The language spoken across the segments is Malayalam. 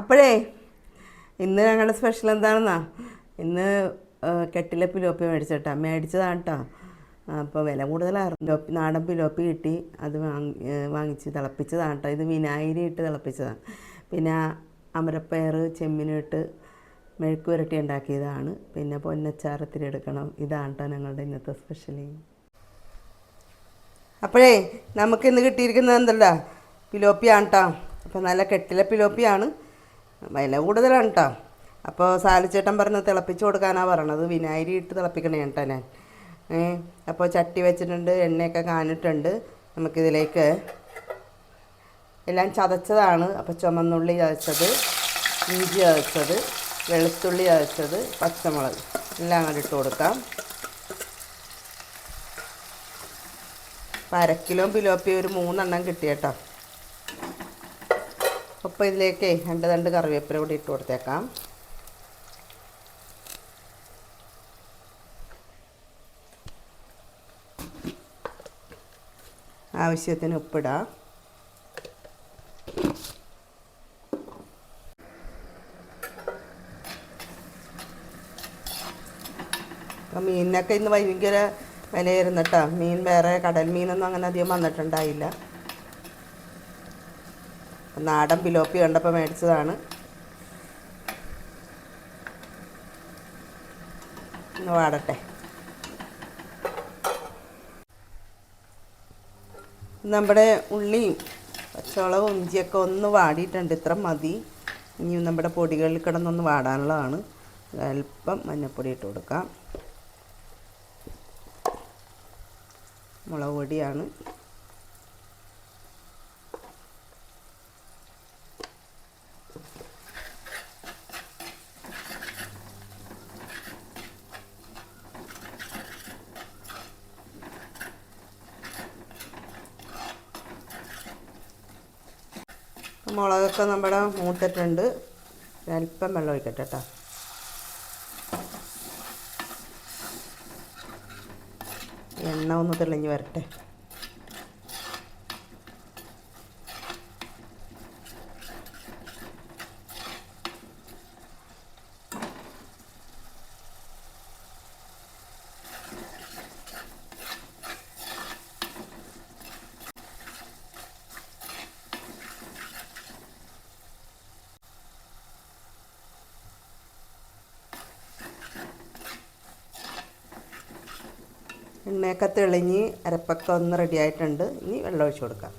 അപ്പോഴേ ഇന്ന് ഞങ്ങളുടെ സ്പെഷ്യൽ എന്താണെന്നാ? ഇന്ന് കെട്ടിലെ പിലോപ്പി മേടിച്ചിട്ടാ. മേടിച്ചതാണ് കേട്ടോ അപ്പോൾ വില കൂടുതലായിരുന്നു പിലോപ്പി നാടൻ പിലോപ്പി കിട്ടി. അത് വാങ്ങി വാങ്ങിച്ച് തിളപ്പിച്ചതാണ് കേട്ടോ ഇത് വിനാഗിരി ഇട്ട് തിളപ്പിച്ചതാണ്. പിന്നെ അമരപ്പയർ ചെമ്മിനിട്ട് മെഴുക്ക് പുരട്ടി ഉണ്ടാക്കിയതാണ്. പിന്നെ പൊന്നച്ചാറത്തിരി എടുക്കണം. ഇതാണ് കേട്ടോ ഞങ്ങളുടെ ഇന്നത്തെ സ്പെഷ്യലി അപ്പോഴേ നമുക്ക് ഇന്ന് കിട്ടിയിരിക്കുന്നത് എന്തല്ല പിലോപ്പിയാണ് കേട്ടോ അപ്പോൾ നല്ല കെട്ടിലെ പിലോപ്പിയാണ് വില കൂടുതലാണ് കേട്ടോ അപ്പോൾ സാലിച്ചേട്ടൻ പറഞ്ഞ് തിളപ്പിച്ച് കൊടുക്കാനാണ് പറഞ്ഞത്. വിനാഗിരി ഇട്ട് തിളപ്പിക്കണേ കേട്ടോ ഞാൻ. അപ്പോൾ ചട്ടി വെച്ചിട്ടുണ്ട് എണ്ണയൊക്കെ കാണിട്ടുണ്ട് നമുക്കിതിലേക്ക് എല്ലാം ചതച്ചതാണ്. അപ്പോൾ ചുമന്നുള്ളി ചതച്ചത് ഇഞ്ചി ചതച്ചത് വെളുത്തുള്ളി ചതച്ചത് പച്ചമുളക്. എല്ലാം അങ്ങനെ ഇട്ട് കൊടുക്കാം. അപ്പോൾ അരക്കിലോ കിലോ പിലോപ്പി ഒരു മൂന്നെണ്ണം കിട്ടി കേട്ടോ. അപ്പോൾ ഇതിലേക്ക് രണ്ട് രണ്ട് കറിവേപ്പില കൂടി ഇട്ട് കൊടുത്തേക്കാം. ആവശ്യത്തിന് ഉപ്പിടാം. അപ്പം മീനിനൊക്കെ ഇന്ന് ഭയങ്കര വിലയായിരുന്നു മീൻ വേറെ കടൽ മീനൊന്നും അങ്ങനെ അധികം വന്നിട്ടുണ്ടായില്ല. നാടൻ പിലോപ്പി കണ്ടപ്പോൾ മേടിച്ചതാണ്. ഒന്ന് വാടട്ടെ. നമ്മുടെ ഉള്ളിയും പച്ചമുളകും ഇഞ്ചിയൊക്കെ ഒന്ന് വാടിയിട്ടുണ്ട്. ഇത്ര മതി. ഇനി നമ്മുടെ പൊടികളിൽ കിടന്നൊന്ന് വാടാനുള്ളതാണ്. അല്പം മഞ്ഞൾപ്പൊടി ഇട്ട് കൊടുക്കാം. മുളക് പൊടിയാണ് മുളകൊക്കെ നമ്മുടെ മൂത്തിട്ടുണ്ട് അല്പം വെള്ളം ഒഴിക്കട്ടെ കേട്ടോ എണ്ണ ഒന്ന് തെളിഞ്ഞ് വരട്ടെ. എണ്ണയൊക്കെ തെളിഞ്ഞ് അരപ്പൊക്കെ ഒന്ന് റെഡി ആയിട്ടുണ്ട്. ഇനി വെള്ളം ഒഴിച്ചു കൊടുക്കാം.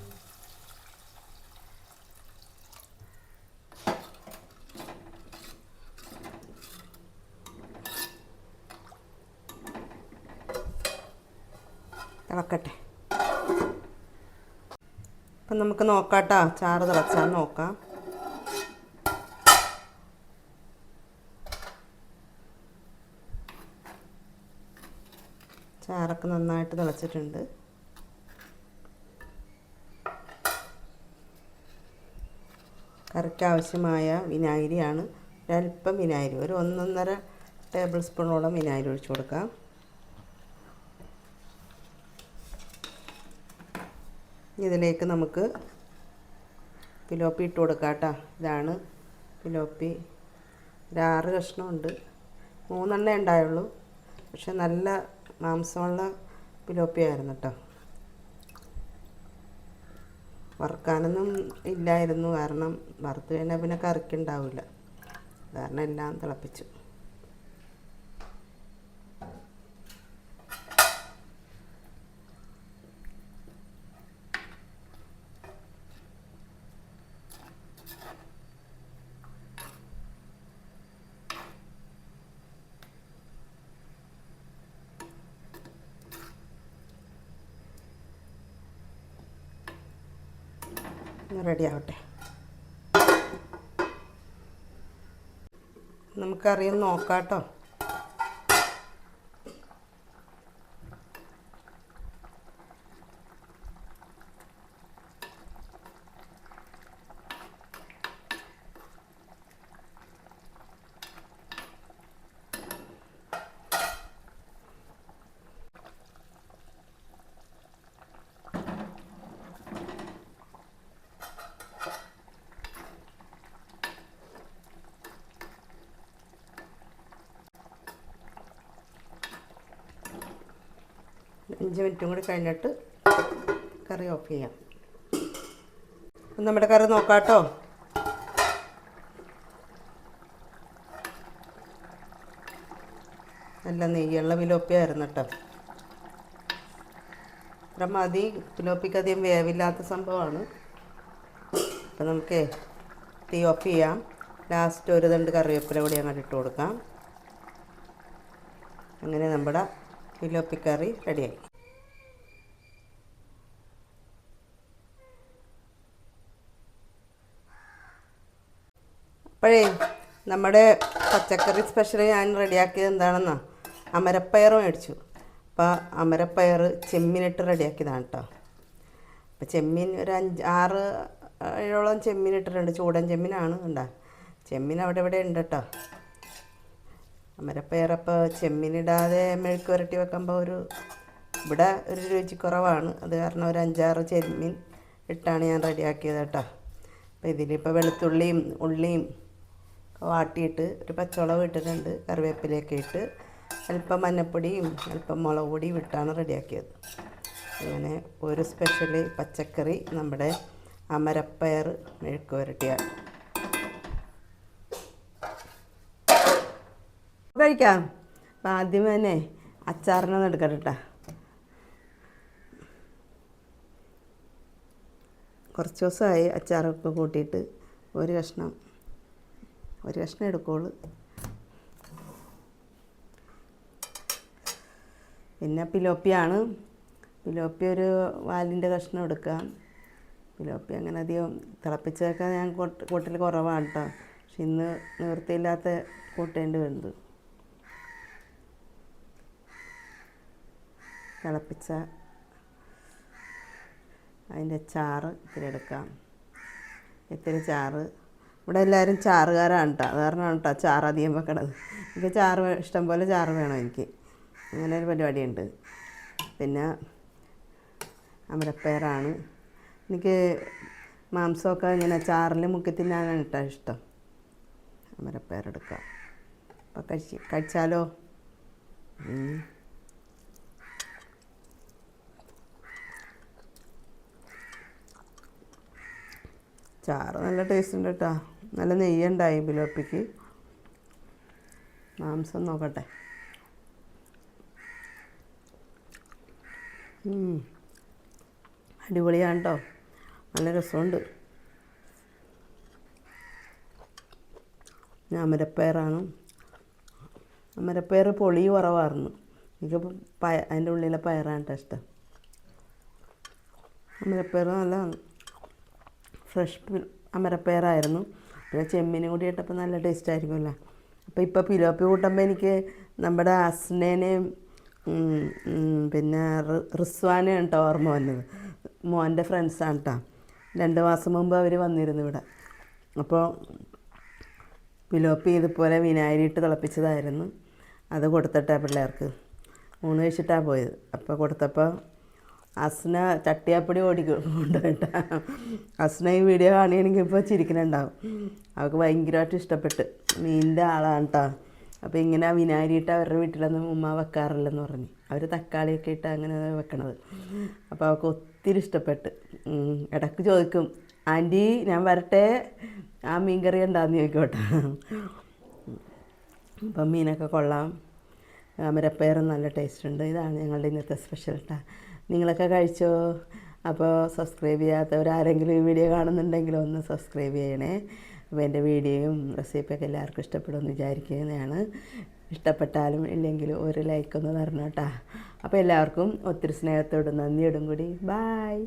തിളക്കട്ടെ. അപ്പം നമുക്ക് നോക്കാം കേട്ടോ. ചാറ് തിളച്ചാൽ നോക്കാം. ചാറൊക്കെ നന്നായിട്ട് തിളച്ചിട്ടുണ്ട്. കറിക്ക് ആവശ്യമായ വിനാഗിരിയാണ്. ഒരല്പം വിനാഗിരി ഒരു ഒന്നൊന്നര ടേബിൾ സ്പൂണോളം വിനാഗിരി ഒഴിച്ചു കൊടുക്കാം. ഇതിലേക്ക് നമുക്ക് പിലോപ്പി ഇട്ട് കൊടുക്കാം കേട്ടോ. ഇതാണ് പിലോപ്പി. ഒരു ആറ് കഷ്ണമുണ്ട്. മൂന്നെണ്ണേ ഉണ്ടായുള്ളൂ. പക്ഷെ നല്ല മാംസമുള്ള പിലോപ്പിയായിരുന്നു കേട്ടോ വറുക്കാനൊന്നും ഇല്ലായിരുന്നു. കാരണം വറുത്ത് കഴിഞ്ഞാൽ പിന്നെ കറിക്കുണ്ടാവില്ല കാരണം എല്ലാം തിളപ്പിച്ചു. റെഡി ആവട്ടെ. നമുക്കറിയാം നോക്കാം കേട്ടോ അഞ്ച് മിനിറ്റും കൂടി കഴിഞ്ഞിട്ട് കറി ഓഫ് ചെയ്യാം. നമ്മുടെ കറി നോക്കാട്ടോ. നല്ല നെയ്യുള്ള പിലോപ്പിയായിരുന്നു കേട്ടോ. ഇത്ര മതി. പിലോപ്പിക്ക് അധികം വേവില്ലാത്ത സംഭവമാണ്. അപ്പം നമുക്ക് തീ ഓഫ് ചെയ്യാം. ലാസ്റ്റ് ഒരു തണ്ട് കറിവേപ്പില കൂടി അങ്ങോട്ട് ഇട്ട് കൊടുക്കാം. അങ്ങനെ നമ്മുടെ പിലോപ്പിക്കറി റെഡിയായി അപ്പോഴേ നമ്മുടെ പച്ചക്കറി സ്പെഷ്യൽ ഞാൻ റെഡിയാക്കിയത് എന്താണെന്നോ? അമരപ്പയർ മേടിച്ചു. അപ്പോൾ അമരപ്പയർ ചെമ്മീനിട്ട് റെഡിയാക്കിയതാണ് കേട്ടോ അപ്പോൾ ചെമ്മീൻ ഒരു അഞ്ച് ആറ് ഏഴോളം ചെമ്മീൻ ഇട്ടിട്ടുണ്ട്. ചൂടൻ ചെമ്മീനാണ് ഉണ്ടാ ചെമ്മീൻ അവിടെ ഇവിടെ ഉണ്ട് കേട്ടോ അമരപ്പയർ അപ്പോൾ ചെമ്മീനിടാതെ മെഴുക്ക് പുരട്ടി വെക്കുമ്പോൾ ഒരു ഇവിടെ ഒരു രുചി കുറവാണ്. അത് കാരണം ഒരു അഞ്ചാറ് ചെമ്മീൻ ഇട്ടാണ് ഞാൻ റെഡിയാക്കിയത് കേട്ടോ അപ്പോൾ ഇതിലിപ്പോൾ വെളുത്തുള്ളിയും ഉള്ളിയും വാട്ടിയിട്ട് ഒരു പച്ചമുളക് ഇട്ടിട്ടുണ്ട് കറിവേപ്പിലയൊക്കെ ഇട്ട്. അല്പം മഞ്ഞപ്പൊടിയും അല്പം മുളക് പൊടിയും ഇട്ടാണ് റെഡിയാക്കിയത്. അങ്ങനെ ഒരു സ്പെഷ്യൽ പച്ചക്കറി നമ്മുടെ അമരപ്പയർ മെഴുക്ക് പുരട്ടിയാണ്. കഴിക്കാം. അപ്പം ആദ്യം തന്നെ അച്ചാറിനൊന്നും എടുക്കട്ടെ കേട്ടോ കുറച്ച് ദിവസമായി അച്ചാറൊക്കെ കൂട്ടിയിട്ട് ഒരു കഷ്ണം ഒരു കഷ്ണം എടുക്കുള്ളൂ. പിന്നെ പിലോപ്പിയാണ്. പിലോപ്പി ഒരു വാലിന്റെ കഷ്ണം എടുക്കാം പിലോപ്പി അങ്ങനെ അധികം തിളപ്പിച്ചതൊക്കെ ഞാൻ കൂട്ടിൽ കുറവാണ് കേട്ടോ. പക്ഷെ ഇന്ന് നിവൃത്തിയില്ലാത്ത കൂട്ടേണ്ടി വരുന്നത് തിളപ്പിച്ച അതിന്റെ ചാറ് ഇത്തിരി എടുക്കാം. ഇത്തിരി ചാറ് ഇവിടെ എല്ലാവരും ചാറുകാരാണ് കേട്ടോ അത് കാരണമാണ് കേട്ടോ ചാറ് അധികം വെക്കണത്. എനിക്ക് ചാറ് ഇഷ്ടം പോലെ ചാറ് വേണം എനിക്ക്. അങ്ങനെ ഒരു പരിപാടിയുണ്ട്. പിന്നെ അമരപ്പയറാണ്. എനിക്ക് മാംസമൊക്കെ ഇങ്ങനെ ചാറിൽ മുക്കി തിന്നാനാണ് കേട്ടോ ഇഷ്ടം. അമരപ്പയർ എടുക്കാം. അപ്പം കഴിച്ച് കഴിച്ചാലോ? ചാറ് നല്ല ടേസ്റ്റ് ഉണ്ട് കേട്ടോ നല്ല നെയ്യുണ്ടായി ബിലോപ്പിക്ക്. മാംസം നോക്കട്ടെ. അടിപൊളിയാണ് കേട്ടോ നല്ല രസമുണ്ട്. ഞാൻ അമരപ്പയറാണ്. അമരപ്പയർ പൊളി കുറവായിരുന്നു. എനിക്കിപ്പോൾ പയ അതിന്റെ ഉള്ളിലെ പയറാണ് കേട്ടോ ഇഷ്ടം. അമരപ്പയർ നല്ല ഫ്രഷ് അമരപ്പയറായിരുന്നു. പിന്നെ ചെമ്മീനും കൂടി ഇട്ടപ്പോൾ നല്ല ടേസ്റ്റ് ആയിരിക്കുമല്ലോ. അപ്പോൾ ഇപ്പോൾ പിലോപ്പി കൂട്ടുമ്പോൾ എനിക്ക് നമ്മുടെ അസ്നേനെയും പിന്നെ റിസ്വാനെയും കേട്ടോ ഓർമ്മ വന്നത്. മോന്റെ ഫ്രണ്ട്സാണ് കേട്ടോ രണ്ട് മാസം മുമ്പ് അവർ വന്നിരുന്നു ഇവിടെ. അപ്പോൾ പിലോപ്പി ഇതുപോലെ വിനാഗിരിയിട്ട് തിളപ്പിച്ചതായിരുന്നു. അത് കൊടുത്തിട്ടാണ് പിള്ളേർക്ക്. ഊണ് കഴിച്ചിട്ടാണ് പോയത്. അപ്പോൾ കൊടുത്തപ്പോൾ അസ്ന ചട്ടിയാപ്പൊടി ഓടിക്കൊണ്ടുപോയിട്ട അസ്ന ഈ വീഡിയോ കാണുകയാണെങ്കിൽ ഇപ്പോൾ ചിരിക്കുന്നുണ്ടാവും. അവൾക്ക് ഭയങ്കരമായിട്ട് ഇഷ്ടപ്പെട്ട്. മീനിന്റെ ആളാണ് കേട്ടോ അപ്പോൾ ഇങ്ങനെ വിനാഗിരി ഇട്ട് അവരുടെ വീട്ടിലൊന്നും ഉമ്മ വെക്കാറില്ലെന്ന് പറഞ്ഞു. അവർ തക്കാളിയൊക്കെ ഇട്ട് അങ്ങനെ വെക്കണത്. അപ്പോൾ അവൾക്ക് ഒത്തിരി ഇഷ്ടപ്പെട്ട്. ഇടയ്ക്ക് ചോദിക്കും ആന്റി ഞാൻ വരട്ടെ? ആ മീൻ കറി ഉണ്ടാന്ന് ചോദിക്കോട്ടെ? അപ്പം മീനൊക്കെ കൊള്ളാം. അമരപ്പയറും നല്ല ടേസ്റ്റ് ഉണ്ട്. ഇതാണ് ഞങ്ങളുടെ ഇന്നത്തെ സ്പെഷ്യൽ കേട്ടോ നിങ്ങളൊക്കെ കഴിച്ചോ? അപ്പോൾ സബ്സ്ക്രൈബ് ചെയ്യാത്തവരാരെങ്കിലും ഈ വീഡിയോ കാണുന്നുണ്ടെങ്കിൽ ഒന്ന് സബ്സ്ക്രൈബ് ചെയ്യണേ. അപ്പോൾ എന്റെ വീഡിയോയും റെസിപ്പിയൊക്കെ എല്ലാവർക്കും ഇഷ്ടപ്പെടുമെന്ന് വിചാരിക്കുന്നതാണ്. ഇഷ്ടപ്പെട്ടാലും ഇല്ലെങ്കിലും ഒരു ലൈക്ക് ഒന്ന് തരണം കേട്ടോ. അപ്പോൾ എല്ലാവർക്കും ഒത്തിരി സ്നേഹത്തോടും നന്ദിയോടും കൂടി. ബായ്